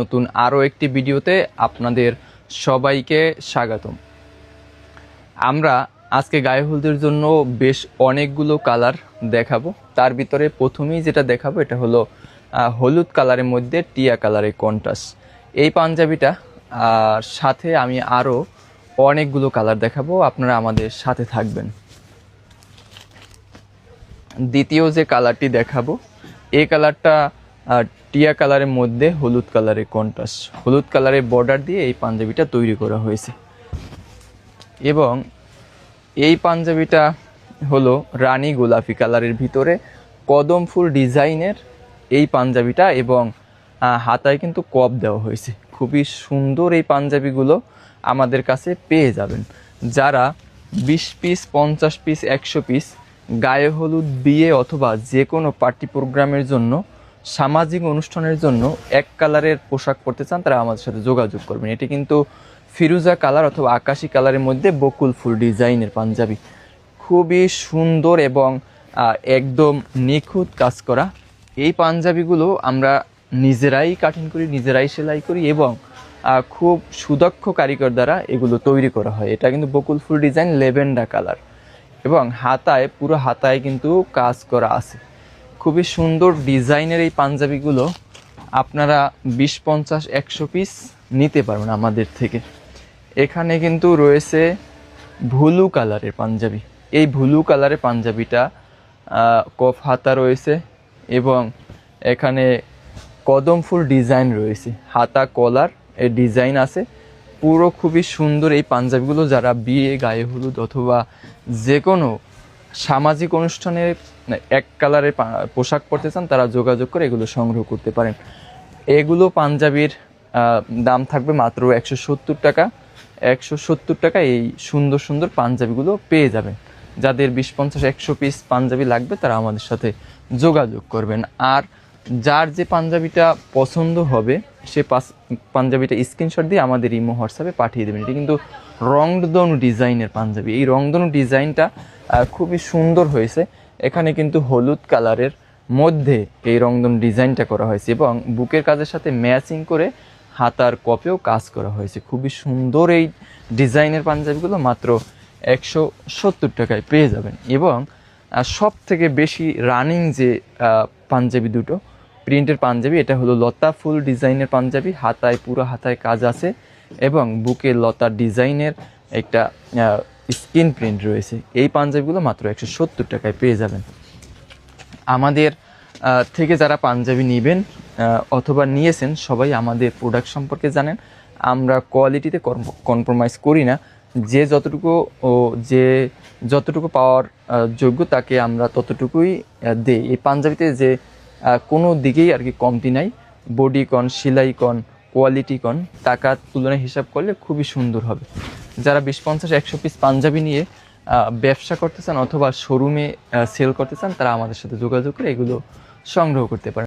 নতুন আরও একটি ভিডিওতে আপনাদের সবাইকে স্বাগতম। আমরা আজকে গায়ে হলুদের জন্য বেশ অনেকগুলো কালার দেখাবো। তার ভিতরে প্রথমেই যেটা দেখাবো, এটা হলো হলুদ কালারের মধ্যে টিয়া কালারের কন্টাস এই পাঞ্জাবিটা আর সাথে আমি আরও অনেকগুলো কালার দেখাবো, আপনারা আমাদের সাথে থাকবেন। দ্বিতীয় যে কালারটি দেখাবো, এই কালারটা আহ, টিয়া কালারের মধ্যে হলুদ কালারের কন্ট্রাস্ট হলুদ কালারের বর্ডার দিয়ে এই পাঞ্জাবিটা তৈরি করা হয়েছে। এবং এই পাঞ্জাবিটা হলো রানী গোলাপি কালারের ভিতরে কদম ফুল ডিজাইনের এই পাঞ্জাবিটা এবং হাতায় কিন্তু কপ দেওয়া হয়েছে। খুবই সুন্দর এই পাঞ্জাবিগুলো আমাদের কাছে পেয়ে যাবেন। যারা বিশ পিস পঞ্চাশ পিস একশো পিস গায়ে হলুদ বিয়ে অথবা যে কোনো পার্টি প্রোগ্রামের জন্য সামাজিক অনুষ্ঠানের জন্য এক কালারের পোশাক পরতে চান, তারা আমাদের সাথে যোগাযোগ করবেন। এটি কিন্তু ফিরুজা কালার অথবা আকাশি কালারের মধ্যে বকুল ফুল ডিজাইনের পাঞ্জাবি। খুবই সুন্দর এবং একদম নিখুঁত কাজ করা। এই পাঞ্জাবিগুলো আমরা নিজেরাই কাটিং করি, নিজেরাই সেলাই করি এবং খুব সুদক্ষ কারিগর দ্বারা এগুলো তৈরি করা হয়। এটা কিন্তু বকুল ফুল ডিজাইন, লেভেন্ডা কালার এবং হাতায়, পুরো হাতায় কিন্তু কাজ করা আছে। খুবই সুন্দর ডিজাইনের এই পাঞ্জাবিগুলো আপনারা বিশ, পঞ্চাশ, একশো পিস নিতে পারবেন আমাদের থেকে। এখানে কিন্তু রয়েছে ভুলু কালারের পাঞ্জাবি। এই ভুলু কালারের পাঞ্জাবিটা কফ হাতা রয়েছে এবং এখানে কদম ফুল ডিজাইন রয়েছে। হাতা, কলার এর ডিজাইন আছে। পুরো খুবই সুন্দর এই পাঞ্জাবিগুলো যারা বিয়ে, গায়ে হলুদ অথবা যে কোনো সামাজিক অনুষ্ঠানে এক কালারের পা- পোশাক পরতে চান, তারা যোগাযোগ করে এগুলো সংগ্রহ করতে পারেন। এগুলো পাঞ্জাবির দাম থাকবে মাত্র একশো সত্তর টাকা। একশো সত্তর টাকা এই সুন্দর সুন্দর পাঞ্জাবিগুলো পেয়ে যাবেন। যাদের বিশ পঞ্চাশ একশো পিস পাঞ্জাবি লাগবে, তারা আমাদের সাথে যোগাযোগ করবেন। আর যার যে পাঞ্জাবিটা পছন্দ হবে সে পাস- পাঞ্জাবিটা স্ক্রিনশট দিয়ে আমাদের ইমো হোয়াটসঅ্যাপে পাঠিয়ে দেবেন। এটি কিন্তু রংধনু ডিজাইনের পাঞ্জাবি। এই রংধনু ডিজাইনটা খুবই সুন্দর হয়েছে। এখানে কিন্তু হলুদ কালারের মধ্যে এই রংধনু ডিজাইনটা করা হয়েছে এবং বুকের কাজের সাথে ম্যাচিং করে হাতার কপেও কাজ করা হয়েছে। খুবই সুন্দর এই ডিজাইনের পাঞ্জাবিগুলো মাত্র একশো সত্তর টাকায় পেয়ে যাবেন। এবং সব থেকে বেশি রানিং যে পাঞ্জাবি দুটো প্রিন্টের পাঞ্জাবি, এটা হলো লতা ফুল ডিজাইনের পাঞ্জাবি, হাতায় পুরো হাতায় কাজ আছে এবং বুকে লতা ডিজাইনের একটা স্কিন প্রিন্ট রয়েছে। এই পাঞ্জাবিগুলো মাত্র একশো সত্তর টাকায় পেয়ে যাবেন। আমাদের থেকে যারা পাঞ্জাবি নেবেন অথবা নিয়েছেন, সবাই আমাদের প্রোডাক্ট সম্পর্কে জানেন। আমরা কোয়ালিটিতে কম্প্রোমাইজ করি না। যে যতটুকু ও যে যতটুকু পাওয়ার যোগ্য তাকে আমরা ততটুকুই দেই। এই পাঞ্জাবিতে যে কোনো দিকেই আর কি কমতি নাই। বডি কন সেলাই কন কোয়ালিটি কন টাকার তুলনায় হিসাব করলে খুবই সুন্দর হবে। যারা বিশ পঞ্চাশ, একশো পিস পাঞ্জাবি নিয়ে ব্যবসা করতে চান অথবা শোরুমে সেল করতে চান, তারা আমাদের সাথে যোগাযোগ করে এগুলো সংগ্রহ করতে পারেন।